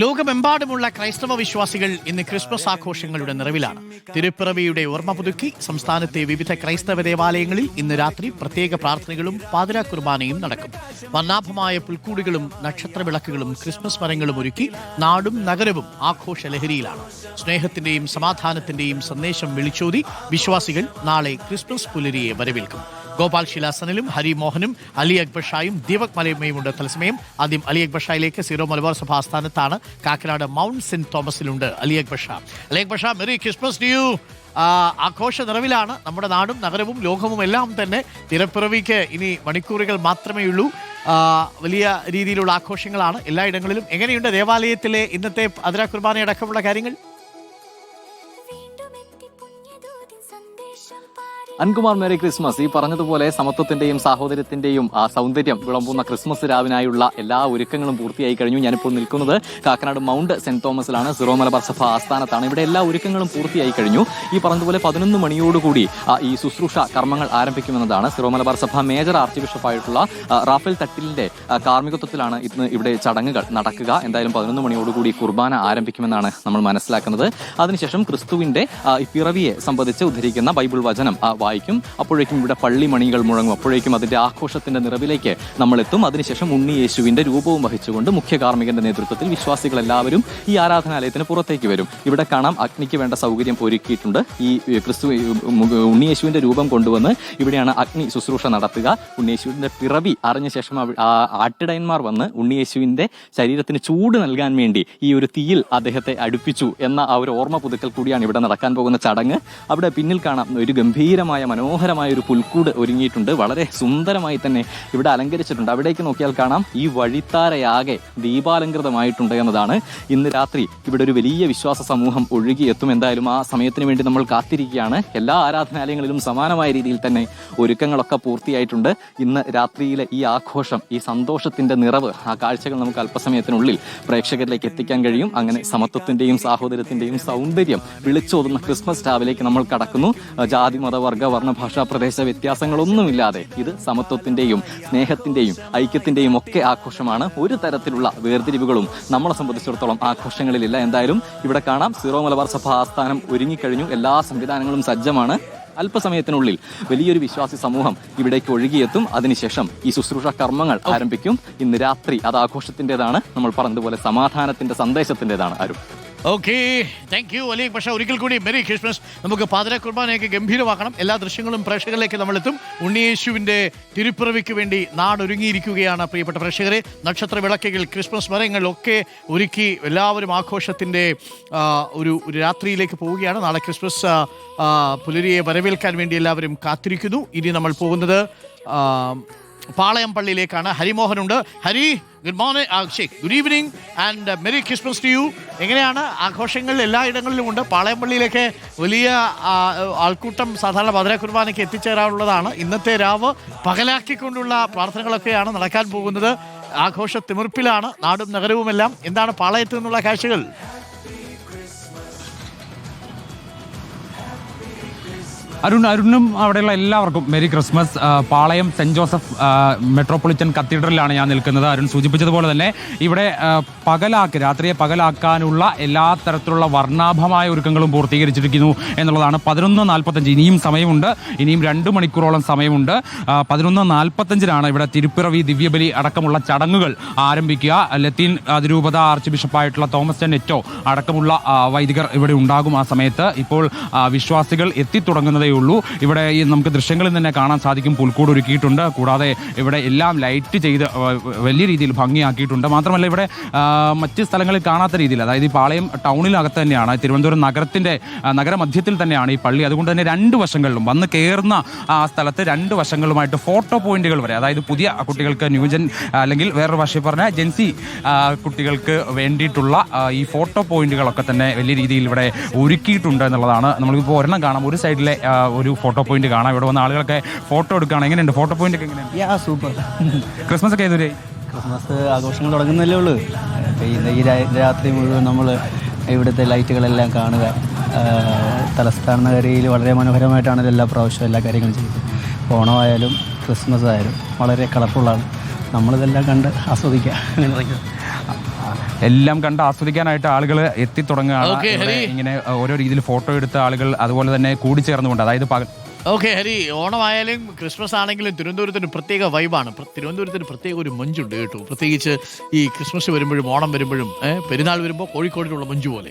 ലോകമെമ്പാടുമുള്ള ക്രൈസ്തവ വിശ്വാസികൾ ഇന്ന് ക്രിസ്മസ് ആഘോഷങ്ങളുടെ നിറവിലാണ്. തിരുപ്പിറവിയുടെ ഓർമ്മ പുതുക്കി സംസ്ഥാനത്തെ വിവിധ ക്രൈസ്തവ ദേവാലയങ്ങളിൽ ഇന്ന് രാത്രി പ്രത്യേക പ്രാർത്ഥനകളും പാതിരാ കുർബാനയും നടക്കും. വർണാഭമായ പുൽക്കൂടുകളും നക്ഷത്ര വിളക്കുകളും ക്രിസ്മസ് മരങ്ങളും ഒരുക്കി നാടും നഗരവും ആഘോഷ ലഹരിയിലാണ് സ്നേഹത്തിന്റെയും സമാധാനത്തിന്റെയും സന്ദേശം വിളിച്ചോതി വിശ്വാസികൾ നാളെ ക്രിസ്മസ് പുലരിയെ വരവേൽക്കും. ഗോപാൽ ശിലാസനിലും ഹരിമോഹനും അലി അക്ബർ ഷായും ദീപക് മലയമ്മയുമുണ്ട് തത്സമയം ആദ്യം അലി അക്ബർ ഷായിലേക്ക് സീറോ മലബാർ സഭ ആസ്ഥാനത്താണ് കാക്കനാട് മൗണ്ട് സെന്റ് തോമസിലുണ്ട് അലി അക്ബർ ഷാ. അലി അക്ബർ ഷാ മെറി ക്രിസ്മസ് ഡ്യൂ ആഘോഷ നിറവിലാണ്. നമ്മുടെ നാടും നഗരവും ലോകവും എല്ലാം തന്നെ തിരപ്പിറവിക്ക് ഇനി മണിക്കൂറുകൾ മാത്രമേ ഉള്ളൂ. വലിയ രീതിയിലുള്ള ആഘോഷങ്ങളാണ് എല്ലായിടങ്ങളിലും. എങ്ങനെയുണ്ട് ദേവാലയത്തിലെ ഇന്നത്തെ അതിര കുർബാന അടക്കമുള്ള കാര്യങ്ങൾ? അൻകുമാർ മേരി ക്രിസ്മസ്. ഈ പറഞ്ഞതുപോലെ സമത്വത്തിന്റെയും സാഹോദര്യത്തിന്റെയും ആ സൗന്ദര്യം വിളമ്പുന്ന ക്രിസ്മസ് രാവിനായുള്ള എല്ലാ ഒരുക്കങ്ങളും പൂർത്തിയായി കഴിഞ്ഞു. ഞാനിപ്പോൾ നിൽക്കുന്നത് കാക്കനാട് മൗണ്ട് സെന്റ് തോമസിലാണ്. സിറോ മലബാർ സഭ ആസ്ഥാനത്താണ്. ഇവിടെ എല്ലാ ഒരുക്കങ്ങളും പൂർത്തിയായി കഴിഞ്ഞു. ഈ പറഞ്ഞതുപോലെ പതിനൊന്ന് മണിയോടുകൂടി ഈ ശുശ്രൂഷ കർമ്മങ്ങൾ ആരംഭിക്കുമെന്നതാണ് സിറോ മലബാർ സഭ മേജർ ആർച്ച് ബിഷപ്പായിട്ടുള്ള റാഫേൽ തട്ടിലിന്റെ കാർമ്മികത്വത്തിലാണ് ഇന്ന് ഇവിടെ ചടങ്ങുകൾ നടക്കുക. എന്തായാലും പതിനൊന്ന് മണിയോടുകൂടി കുർബാന ആരംഭിക്കുമെന്നാണ് നമ്മൾ മനസ്സിലാക്കുന്നത്. അതിനുശേഷം ക്രിസ്തുവിന്റെ പിറവിയെ സംബന്ധിച്ച് ഉദ്ധരിക്കുന്ന ബൈബിൾ വചനം വായിക്കും. അപ്പോഴേക്കും ഇവിടെ പള്ളി മണികൾ മുഴങ്ങും. അപ്പോഴേക്കും അതിന്റെ ആഘോഷത്തിന്റെ നിറവിലേക്ക് നമ്മൾ എത്തും അതിനുശേഷം ഉണ്ണി യേശുവിന്റെ രൂപവും വഹിച്ചുകൊണ്ട് മുഖ്യ കാർമ്മികന്റെ നേതൃത്വത്തിൽ വിശ്വാസികൾ എല്ലാവരും ഈ ആരാധനാലയത്തിന് പുറത്തേക്ക് വരും. ഇവിടെ കാണാം അഗ്നിക്ക് വേണ്ട സൗകര്യം ഒരുക്കിയിട്ടുണ്ട്. ഈ ക്രിസ്തു ഉണ്ണി യേശുവിന്റെ രൂപം കൊണ്ടുവന്ന് ഇവിടെയാണ് അഗ്നി ശുശ്രൂഷ നടത്തുക. ഉണ്ണിയേശുവിന്റെ പിറവി അറിഞ്ഞ ശേഷം ആട്ടിടയന്മാർ വന്ന് ഉണ്ണിയേശുവിന്റെ ശരീരത്തിന് ചൂട് നൽകാൻ വേണ്ടി ഈ ഒരു തീയിൽ അദ്ദേഹത്തെ അടുപ്പിച്ചു എന്ന ആ ഒരു ഓർമ്മ പുതുക്കൽ കൂടിയാണ് ഇവിടെ നടക്കാൻ പോകുന്ന ചടങ്ങ്. അവിടെ പിന്നിൽ കാണാം ഒരു ഗംഭീരമായ മനോഹരമായ ഒരു പുൽക്കൂട് ഒരുങ്ങിയിട്ടുണ്ട്. വളരെ സുന്ദരമായി തന്നെ ഇവിടെ അലങ്കരിച്ചിട്ടുണ്ട്. അവിടേക്ക് നോക്കിയാൽ കാണാം ഈ വഴിത്താരയാകെ ദീപാലങ്കൃതമായിട്ടുണ്ട് എന്നതാണ്. ഇന്ന് രാത്രി ഇവിടെ ഒരു വലിയ വിശ്വാസ സമൂഹം ഒഴുകിയെത്തും. എന്തായാലും ആ സമയത്തിന് വേണ്ടി നമ്മൾ കാത്തിരിക്കുകയാണ്. എല്ലാ ആരാധനാലയങ്ങളിലും സമാനമായ രീതിയിൽ തന്നെ ഒരുക്കങ്ങളൊക്കെ പൂർത്തിയായിട്ടുണ്ട്. ഇന്ന് രാത്രിയിലെ ഈ ആഘോഷം ഈ സന്തോഷത്തിന്റെ നിറവ് ആ കാഴ്ചകൾ നമുക്ക് അല്പസമയത്തിനുള്ളിൽ പ്രേക്ഷകരിലേക്ക് എത്തിക്കാൻ കഴിയും. അങ്ങനെ സമത്വത്തിന്റെയും സാഹോദര്യത്തിന്റെയും സൗന്ദര്യം വിളിച്ചോതുന്ന ക്രിസ്മസ് രാവിലേക്ക് നമ്മൾ കടക്കുന്നു. ജാതി മത വർഗ വർണ ഭാഷാ പ്രദേശ വ്യത്യാസങ്ങളൊന്നുമില്ലാതെ ഇത് സമത്വത്തിന്റെയും സ്നേഹത്തിന്റെയും ഐക്യത്തിന്റെയും ഒക്കെ ആഘോഷമാണ്. ഒരു തരത്തിലുള്ള വേർതിരിവുകളും നമ്മളെ സംബന്ധിച്ചിടത്തോളം ആഘോഷങ്ങളിലില്ല. എന്തായാലും ഇവിടെ കാണാം. സീറോ മലബാർ സഭ ആസ്ഥാനം ഒരുങ്ങിക്കഴിഞ്ഞു. എല്ലാ സംവിധാനങ്ങളും സജ്ജമാണ്. അല്പസമയത്തിനുള്ളിൽ വലിയൊരു വിശ്വാസി സമൂഹം ഇവിടേക്ക് ഒഴുകിയെത്തും. അതിനുശേഷം ഈ ശുശ്രൂഷ കർമ്മങ്ങൾ ആരംഭിക്കും. ഇന്ന് രാത്രി അത് ആഘോഷത്തിന്റെതാണ് നമ്മൾ പറഞ്ഞതുപോലെ സമാധാനത്തിന്റെ സന്ദേശത്തിന്റെതാണ് Arun. Okay thank you Alyque പക്ഷേ ഒരിക്കൽ കൂടി മെറി ക്രിസ്മസ് നമുക്ക് പാതിര കുർബാനയൊക്കെ ഗംഭീരമാക്കണം. എല്ലാ ദൃശ്യങ്ങളും പ്രേക്ഷകരിലേക്ക് നമ്മളെത്തും. ഉണ്ണിയേശുവിന്റെ തിരുപ്പിറവിക്ക് വേണ്ടി നാടൊരുങ്ങിയിരിക്കുകയാണ് പ്രിയപ്പെട്ട പ്രേക്ഷകരെ. നക്ഷത്ര വിളക്കുകൾ ക്രിസ്മസ് മരങ്ങളൊക്കെ ഒരുക്കി എല്ലാവരും ആഘോഷത്തിന്റെ ഒരു ഒരു രാത്രിയിലേക്ക് പോവുകയാണ്. നാളെ ക്രിസ്മസ് പുലരിയെ വരവേൽക്കാൻ വേണ്ടി എല്ലാവരും കാത്തിരിക്കുന്നു. ഇനി നമ്മൾ പോകുന്നത് പാളയം പള്ളിയിലേക്കാണ് ഹരിമോഹനുണ്ട്. Hari good morning good evening and merry Christmas to you എങ്ങനെയാണ് ആഘോഷങ്ങൾ എല്ലാ ഇടങ്ങളിലും ഉണ്ട്? പാളയം പള്ളിയിലേക്ക് വലിയ ആൾക്കൂട്ടം സാധാരണ ഭദ്ര കുർബാനയ്ക്ക് എത്തിച്ചേരാനുള്ളതാണ് ഇന്നത്തെ രാവ് പകലാക്കിക്കൊണ്ടുള്ള പ്രാർത്ഥനകളൊക്കെയാണ് നടക്കാൻ പോകുന്നത്. ആഘോഷ തിമിർപ്പിലാണ് നാടും നഗരവുമെല്ലാം. എന്താണ് പാളയത്ത് നിന്നുള്ള കാഴ്ചകൾ? അരുൺ അരുണും അവിടെയുള്ള എല്ലാവർക്കും merry Christmas Palayam Saint Joseph Metropolitan കത്തീഡ്രലിലാണ് ഞാൻ നിൽക്കുന്നത്. അരുൺ സൂചിപ്പിച്ചതുപോലെ തന്നെ ഇവിടെ പകലാക്കി രാത്രിയെ പകലാക്കാനുള്ള എല്ലാ തരത്തിലുള്ള വർണാഭമായ ഒരുക്കങ്ങളും പൂർത്തീകരിച്ചിരിക്കുന്നു എന്നുള്ളതാണ്. പതിനൊന്ന് നാൽപ്പത്തഞ്ച് ഇനിയും സമയമുണ്ട്. ഇനിയും രണ്ട് മണിക്കൂറോളം സമയമുണ്ട്. പതിനൊന്ന് നാൽപ്പത്തഞ്ചിനാണ് ഇവിടെ തിരുപ്പിറവി ദിവ്യബലി അടക്കമുള്ള ചടങ്ങുകൾ ആരംഭിക്കുക. ലത്തീൻ അതിരൂപത ആർച്ച് ബിഷപ്പായിട്ടുള്ള തോമസ് ടെൻ എറ്റോ അടക്കമുള്ള വൈദികർ ഇവിടെ ഉണ്ടാകും ആ സമയത്ത്. ഇപ്പോൾ വിശ്വാസികൾ എത്തിത്തുടങ്ങുന്നതേ ഉള്ളൂ. ഇവിടെ ഈ നമുക്ക് ദൃശ്യങ്ങളിൽ തന്നെ കാണാൻ സാധിക്കും. പുൽക്കൂട് ഒരുക്കിയിട്ടുണ്ട്. കൂടാതെ ഇവിടെ എല്ലാം ലൈറ്റ് ചെയ്ത് വലിയ രീതിയിൽ ഭംഗിയാക്കിയിട്ടുണ്ട്. മാത്രമല്ല ഇവിടെ മറ്റ് സ്ഥലങ്ങളിൽ കാണാത്ത രീതിയിൽ അതായത് ഈ പാളയം ടൗണിനകത്ത് തന്നെയാണ് തിരുവനന്തപുരം നഗരത്തിന്റെ നഗരമധ്യത്തിൽ തന്നെയാണ് ഈ പള്ളി. അതുകൊണ്ട് തന്നെ രണ്ട് വശങ്ങളിലും വന്ന് കയറുന്ന ആ സ്ഥലത്ത് രണ്ട് വശങ്ങളുമായിട്ട് ഫോട്ടോ പോയിന്റുകൾ വരെ അതായത് പുതിയ കുട്ടികൾക്ക് ന്യൂജൻ അല്ലെങ്കിൽ വേറൊരു ഭാഷയിൽ പറഞ്ഞാൽ ജെൻസി കുട്ടികൾക്ക് വേണ്ടിയിട്ടുള്ള ഈ ഫോട്ടോ പോയിന്റുകളൊക്കെ തന്നെ വലിയ രീതിയിൽ ഇവിടെ ഒരുക്കിയിട്ടുണ്ട് എന്നുള്ളതാണ്. നമ്മളിപ്പോൾ ഒരെണ്ണം കാണാം. ഒരു സൈഡിലെ ഒരു ഫോട്ടോ പോയിന്റ് കാണാം. ഇവിടെ വന്ന ആളുകളൊക്കെ ഫോട്ടോ എടുക്കുകയാണ്. എങ്ങനെയുണ്ട്? ഫോട്ടോ പോയിന്റ് ഒക്കെ എങ്ങനെയാണ് യാ സൂപ്പർ ക്രിസ്മസ് ഒക്കെ ഏതൊരു ക്രിസ്മസ് ആഘോഷങ്ങൾ തുടങ്ങുന്നല്ലേ ഉള്ളൂ. പിന്നെ ഈ രാത്രി മുഴുവൻ നമ്മൾ ഇവിടുത്തെ ലൈറ്റുകളെല്ലാം കാണുക. തലസ്ഥാന നഗരിയിൽ വളരെ മനോഹരമായിട്ടാണ് ഇതെല്ലാം പ്രാവശ്യം പ്രാവശ്യവും എല്ലാ കാര്യങ്ങളും ചെയ്യുന്നത്. ഓണമായാലും ക്രിസ്മസ് ആയാലും വളരെ കളർഫുള്ളാണ്. നമ്മളിതെല്ലാം കണ്ട് ആസ്വദിക്കുക. അങ്ങനെ എല്ലാം കണ്ട് ആസ്വദിക്കാനായിട്ട് ആളുകൾ എത്തിത്തുടങ്ങുകയാണ് ഇവിടെ ഇങ്ങനെ ഓരോ രീതിയിൽ ഫോട്ടോ എടുത്ത ആളുകൾ അതുപോലെ തന്നെ കൂടിച്ചേർന്നുകൊണ്ട് അതായത് പകൽ ഓക്കെ ഹരി ഓണമായാലും ക്രിസ്മസ് ആണെങ്കിലും തിരുവനന്തപുരത്തിന് പ്രത്യേക വൈബാണ് പ്ര- തിരുവനന്തപുരത്തിന് പ്രത്യേക ഒരു മഞ്ചുണ്ട് കേട്ടോ. പ്രത്യേകിച്ച് ഈ ക്രിസ്മസ് വരുമ്പോഴും ഓണം വരുമ്പോഴും പെരുന്നാൾ വരുമ്പോൾ കോഴിക്കോടിലുള്ള മഞ്ചു പോലെ.